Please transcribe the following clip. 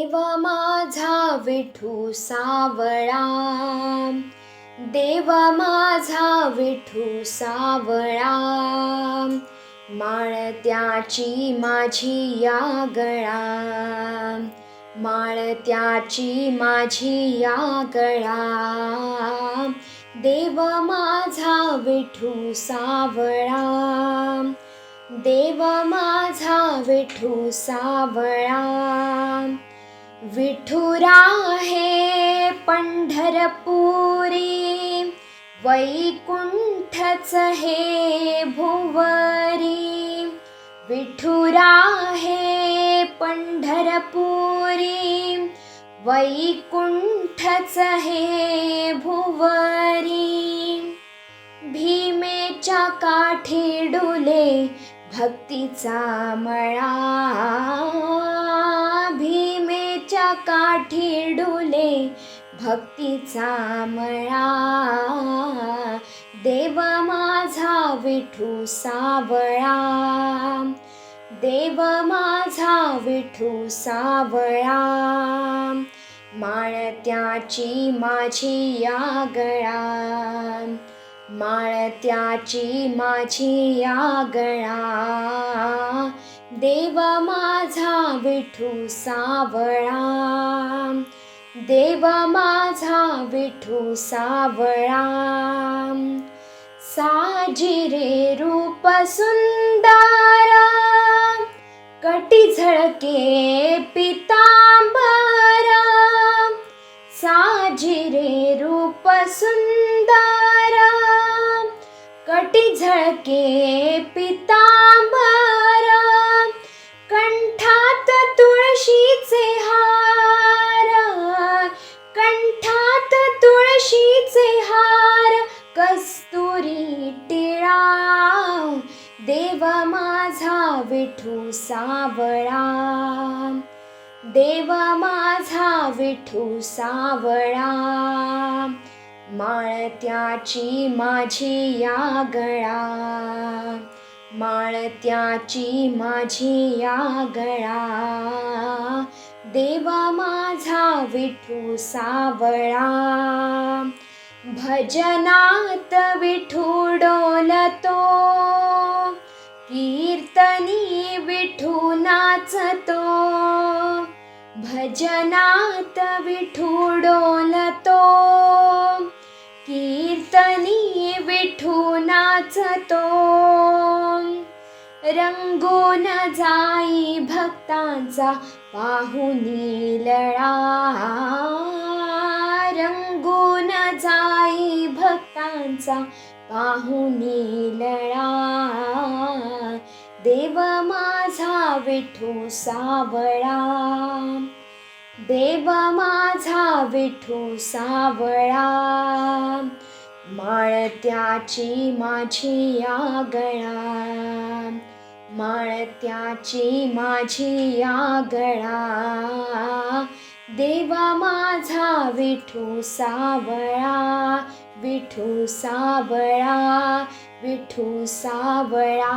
देव माझा विठू सावळा. देव माझा विठू सावळा. माळत्याची माझी या गळा माळत्याची माझी या गळा देव माझा विठू सावळा. देव माझा विठू सावळा. विठुरा हे पंढरपुरी वैकुंठच हे भुवरी। विठुरा हे पंढरपुरी वैकुंठच हे भुवरी। भीमेच्या काठी डुले भक्तीचा मळा भीम भीमेच्या काठी डोले भक्तीचा मळा. देव माझा विठू सावळा. देव माझा विठू सावळा. माळत्याची माझी या गळा माळत्याची माझी या गळा देव माझा विठू सावळा. देव माझा विठू सावळा. साजिरे रूप सुंदारा. कटी झळके पितांबरा. साजिरे रूप सुंदारा. कटी झळके पितांबरा. कस्तुरी टिळा देव माझा विठू सावळा. देव माझा विठू सावळा माळत्याची माझी या गळा माळत्याची माझी या गळा देव माझा विठू सावळा. भजनात विठुडोलतो कीर्तनी विठू नाचतो भजनात विठुडोलतो कीर्तनी विठू नाचतो रंगून जाई भक्तांचा पाहुनी लळा. भक्तांचा पाहुनी लळा देव माझा विठू सावळा. देव माझा विठू सावळा. माळत्याची माझी या गळा माळत्याची माझी या गळा देव माझा विठू सावळा. विठू सावळा विठू सावळा.